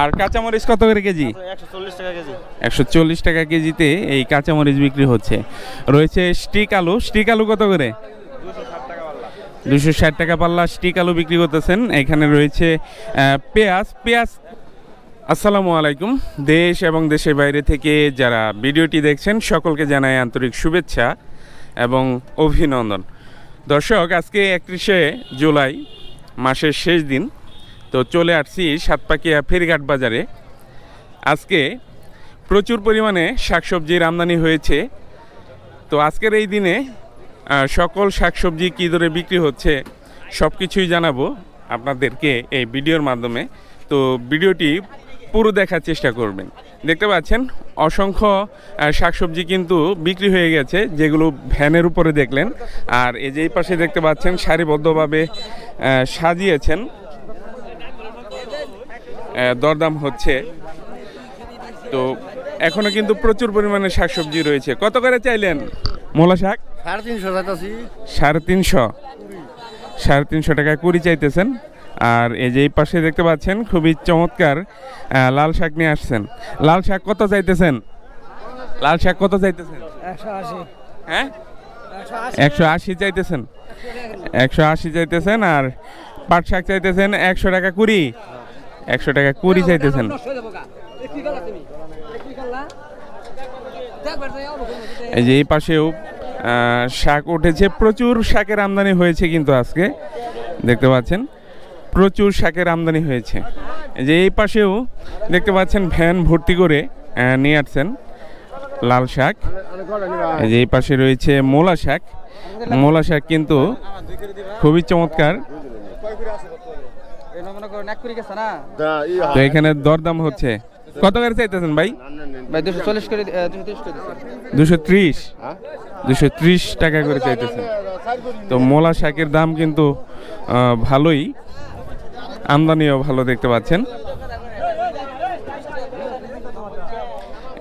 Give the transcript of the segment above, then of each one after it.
আর কাঁচামরিচ কত করে কেজি? একশো চল্লিশ টাকা কেজিতে এই কাঁচামরিচ বিক্রি হচ্ছে। রয়েছে স্টিক আলু। স্টিক আলু কত করে? দুশো ষাট টাকা পাল্লা। স্টিক আলু বিক্রি করতেছেন। এখানে রয়েছে পেঁয়াজ। পেঁয়াজ আসসালামু আলাইকুম। দেশ এবং দেশের বাইরে থেকে যারা ভিডিওটি দেখছেন সকলকে জানাই আন্তরিক শুভেচ্ছা এবং অভিনন্দন। দর্শক আজকে একত্রিশে জুলাই মাসের শেষ দিন। তো চলে আসছি সাতপাকিয়া ফেরিঘাট বাজারে। আজকে প্রচুর পরিমাণে শাকসবজির আমদানি হয়েছে। তো আজকের এই দিনে সকল শাকসবজি কী দরে বিক্রি হচ্ছে সব কিছুই জানাব আপনাদেরকে এই ভিডিওর মাধ্যমে। তো ভিডিওটি পুরো দেখার চেষ্টা করবেন। দেখতে পাচ্ছেন, অসংখ্য শাকসবজি কিন্তু বিক্রি হয়ে গেছে, যেগুলো ভ্যানের উপরে দেখলেন। আর এই যে এই পাশে দেখতে পাচ্ছেন, সারিবদ্ধভাবে সাজিয়েছেন। দরদাম হচ্ছে। তো এখনও কিন্তু প্রচুর পরিমাণে শাকসবজি রয়েছে। কত করে চাইলেন মোলা শাক? সাড়ে তিনশো সাড়ে তিনশো? সাড়ে তিনশো টাকায় কুড়ি চাইতেছেন। আর এই যে এই পাশে দেখতে পাচ্ছেন খুবই চমৎকার লাল শাক নিয়ে আসছেন। লাল শাক কত চাইতেছেন? লাল শাক কত চাইতেছেন? একশো আশি। হ্যাঁ? একশো আশি চাইতেছেন। একশো আশি চাইতেছেন আর পাট শাক চাইতেছেন একশো টাকা কুড়ি। একশো টাকা কুড়ি চাইতেছেন। এই যে এই পাশেও শাক উঠেছে। প্রচুর শাকের আমদানি হয়েছে কিন্তু আজকে। দেখতে পাচ্ছেন? প্রচুর শাকের আমদানি হয়েছে। যে এই পাশেও দেখতে পাচ্ছেন ভ্যান ভর্তি করে নিয়ে আসছেন লাল শাক। এই যে এই পাশে রয়েছে মোলা শাক। মোলা শাক কিন্তু খুবই চমৎকার। তো এখানে দরদাম হচ্ছে। কত করে চাইতেছেন ভাই? ভাই দুশো চল্লিশ করে দুশো তিরিশ করে দিচ্ছি। দুশো ত্রিশ? টাকা করে চাইতেছেন। তো মোলা শাকের দাম কিন্তু ভালোই। আমদানিও ভালো দেখতে পাচ্ছেন।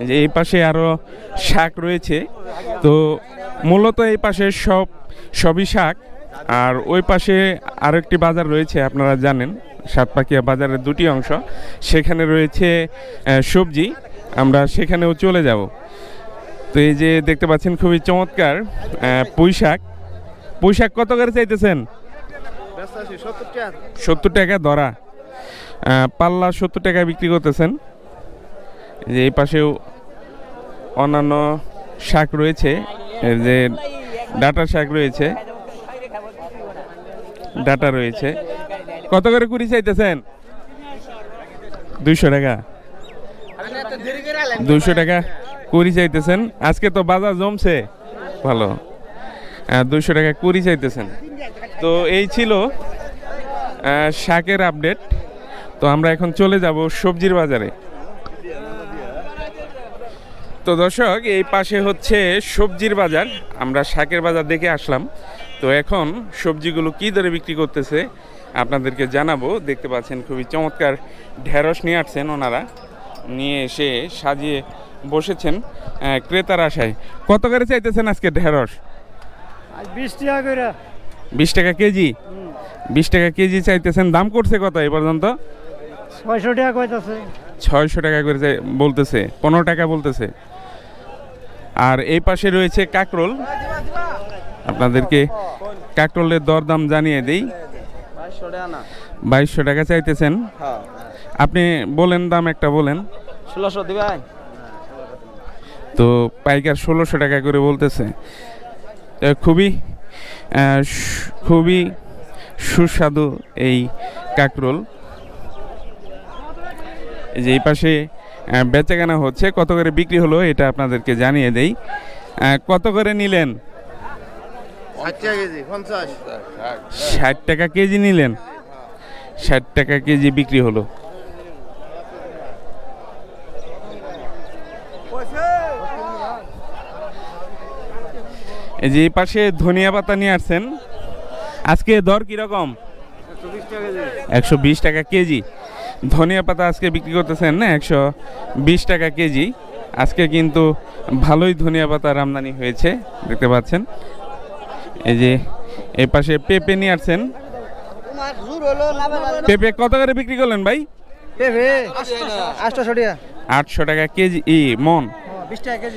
এই যে এই পাশে আরও শাক রয়েছে। তো মূলত এই পাশে সব সবই শাক। আর ওই পাশে আরেকটি বাজার রয়েছে আপনারা জানেন। সাতপাকিয়া বাজারের দুটি অংশ। সেখানে রয়েছে সবজি। আমরা সেখানেও চলে যাব। তো এই যে দেখতে পাচ্ছেন, খুবই চমৎকার পুঁই শাক কত করে চাইতেছেন? সত্তর টাকা ধরা পাল্লা সত্তর টাকা বিক্রি করতেছেন। যে এই পাশেও অন্যান্য শাক রয়েছে। যে ডাটা শাক রয়েছে। ডাটা রয়েছে। কত করে কুড়ি চাইতেছেন? দুইশো টাকা। দুইশো টাকা কুড়ি চাইতেছেন। আজকে তো বাজার জমছে। ভালো। দুইশো টাকা কুড়ি চাইতেছেন। তো এই ছিল শাকের আপডেট। তো আমরা এখন চলে যাব সবজির বাজারে। তো দর্শক, এই পাশে হচ্ছে সবজির বাজার। আমরা শাকের বাজার দেখে আসলাম। তো এখন সবজিগুলো কি দরে বিক্রি করতেছে? আপনাদেরকে জানাব দেখতে পাচ্ছেন খুবই চমৎকার ঢেঁড়স নিয়ে আসছেন ওনারা। নিয়ে এসে সাজিয়ে বসেছেন ক্রেতার আশায়। কত করে চাইতেছেন আজকে ঢেঁড়স? বিশ টাকা করে। বিশ টাকা কেজি? বিশ টাকা কেজি চাইতেছেন দাম করছে কত এই পর্যন্ত? ছয়শো টাকা কইতাছে। ছয়শো টাকা করে বলতেছে পনেরো টাকা বলতেছে। আর এই পাশে রয়েছে কাকরোল। আপনাদেরকে কাকরোলের দরদাম জানিয়ে দেই। বাইশশো টাকা চাইতেছেন? হ্যাঁ। আপনি বলেন দাম একটা বলেন। ষোলোশো দিবেন তো পাইকার ষোলোশো টাকা করে বলতেছে। খুবই খুবই সুস্বাদু এই কাকরোল। এই যে এই পাশে বেচাকেনা হচ্ছে। কত করে বিক্রি হলো এটা আপনাদেরকে জানিয়ে দেই। কত করে নিলেন? ষাট টাকা কেজি নিলেন? ষাট টাকা কেজি বিক্রি হলো। এই যে পাশে ধনিয়া পাতা নিয়ে আসছেন। আজকে দর কীরকম? একশো বিশ টাকা কেজি। ধনিয়া পাতা আজকে বিক্রি করতেছেন না একশো বিশ টাকা কেজি। আজকে কিন্তু ভালোই ধনিয়া পাতার আমদানি হয়েছে, দেখতে পাচ্ছেন। এই যে এই পাশে পেঁপে নিয়ে আসছেন। পেঁপে কত করে বিক্রি করলেন ভাই? পেঁপে আটশো টাকা। আটশো টাকা কেজি ই মন। টাকা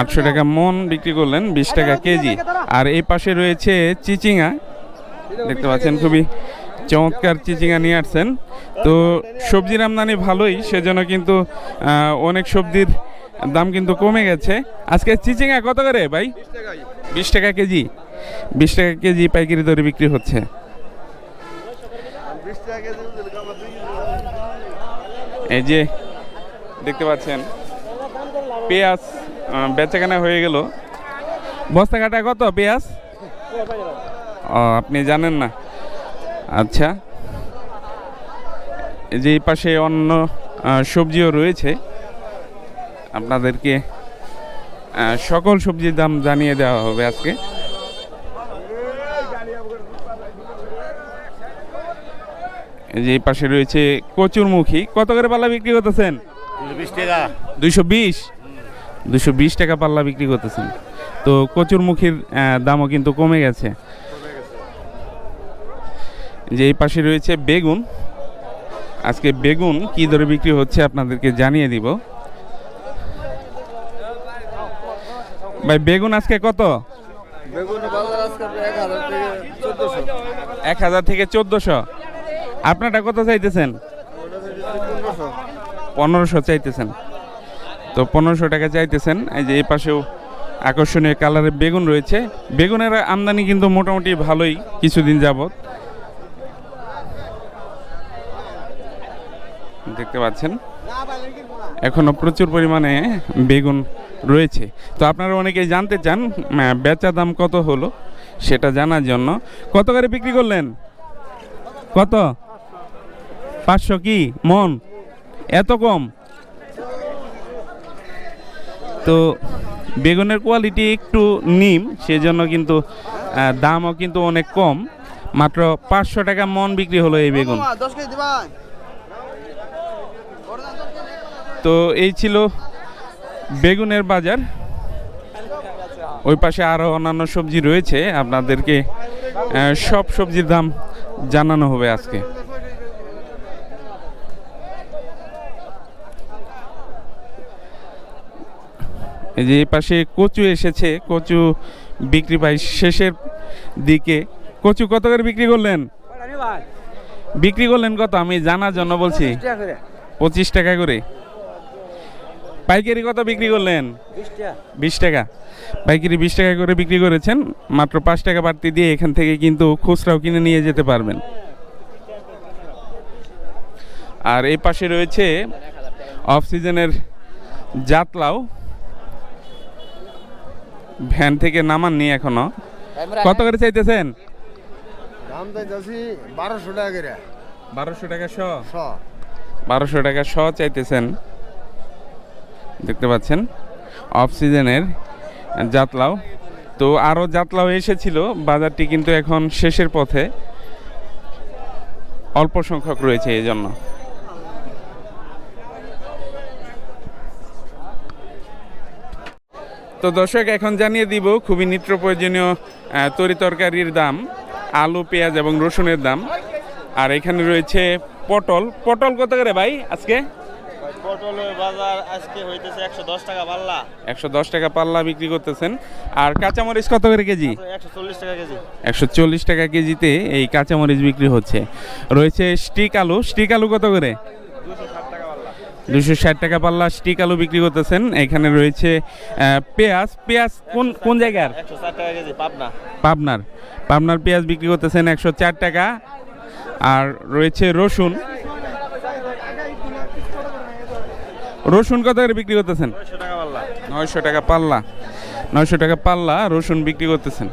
আটশো টাকা। মন বিক্রি করলেন বিশ টাকা কেজি। আর এই পাশে রয়েছে চিচিঙা। দেখতে পাচ্ছেন খুবই চমৎকার চিচিঙা নিয়ে আসছেন। তো সবজির আমদানি ভালোই সেজন্য কিন্তু অনেক সবজির দাম কিন্তু কমে গেছে। আজকে চিচিঙা কত করে ভাই? বিশ টাকা কেজি। বিশ টাকা কেজি পাইকারি দরে বিক্রি হচ্ছে। এই যে, দেখতে পাচ্ছেন, পেঁয়াজ বেচাকেনা হয়ে গেল। বস্তা কাটা কত পেঁয়াজ? ও, আপনি জানেন না। আচ্ছা। যে পাশে অন্য সবজিও রয়েছে। আপনাদেরকে সকল সবজির দাম জানিয়ে দেওয়া হবে আজকে। যে এই পাশে রয়েছে কচুরমুখী। কত করে পাল্লা বিক্রি করতেছেন? দুইশো বিশ দুশো বিশ? টাকা পাল্লা বিক্রি করতেছেন। তো কচুরমুখীর দামও কিন্তু কমে গেছে। যে এই পাশে রয়েছে বেগুন। আজকে বেগুন কি দরে বিক্রি হচ্ছে আপনাদেরকে জানিয়ে দিব। ভাই বেগুন আজকে কত? বেগুন বাজার আজকে এক হাজার থেকে চোদ্দশো এক হাজার থেকে চোদ্দোশো আপনারটা কত চাইতেছেন? পনেরোশো চাইতেছেন। তো পনেরোশো টাকা চাইতেছেন। এই যে এই পাশেও আকর্ষণীয় কালারের বেগুন রয়েছে। বেগুনের আমদানি কিন্তু মোটামুটি ভালোই কিছুদিন যাবৎ। দেখতে পাচ্ছেন? এখনও প্রচুর পরিমাণে বেগুন রয়েছে। তো আপনারা অনেকেই জানতে চান বেচা দাম কত হলো সেটা জানার জন্য। কত করে বিক্রি করলেন? কত? পাঁচশো কি? মন? এত কম? তো বেগুনের কোয়ালিটি একটু নিম সেজন্য কিন্তু দামও কিন্তু অনেক কম। মাত্র পাঁচশো টাকা মন বিক্রি হলো এই বেগুন। তো এই ছিল বেগুনের বাজার। ওই পাশে আরও অন্যান্য সবজি রয়েছে। আপনাদেরকে সব সবজির দাম জানানো হবে আজকে। এই যে এই পাশে কচু এসেছে কচু বিক্রি পাই শেষের দিকে। কচু কত করে বিক্রি করলেন? বিক্রি করলেন কত? আমি জানার জন্য বলছি। পঁচিশ টাকা করে। পাইকারি কত বিক্রি করলেন? বিশ টাকা। পাইকারি বিশ টাকা করে বিক্রি করেছেন। মাত্র পাঁচ টাকা বাড়তি দিয়ে এখান থেকে কিন্তু খুচরাও কিনে নিয়ে যেতে পারবেন। আর এই পাশে রয়েছে অফ সিজনের জাতলাও। ভ্যান থেকে নামাননি এখনও। কত করে চাইতেছেন? দাম চাইছি বারোশো টাকা করে। বারোশো টাকা শ? বারোশো টাকা শ চাইতেছেন। দেখতে পাচ্ছেন অফ সিজনের জাতলাও। তো আরও জাতলাও এসেছিল বাজারটি কিন্তু এখন শেষের পথে। অল্প সংখ্যক রয়েছে এই জন্য তো দর্শক এখন জানিয়ে দিব খুবই নিত্য প্রয়োজনীয় তরি তরকারির দাম আলু পেঁয়াজ এবং রসুনের দাম। আর এখানে রয়েছে পটল। পটল কত করে ভাই আজকে? পটলের বাজার আজকে হইতেছে একশো দশ টাকা পাল্লা। একশো দশ টাকা পাল্লা বিক্রি করতেছেন। আর কাঁচামরিচ কত করে কেজি? টাকা কেজিতে এই কাঁচামরিচ বিক্রি হচ্ছে। রয়েছে স্টিক আলু। স্টিক আলু কত করে? দুশো ষাট টাকা পাল্লা স্টিক আলু বিক্রি করতেছেন। এখানে রয়েছে পেঁয়াজ। পেঁয়াজ কোন কোন জায়গার? পাবনার। পাবনার পেঁয়াজ বিক্রি করতেছেন একশো চার টাকা। আর রয়েছে রসুন। রসুন কত করে বিক্রি করতেছেন? নয়শো টাকা পাল্লা। নয়শো টাকা পাল্লা রসুন বিক্রি করতেছেন।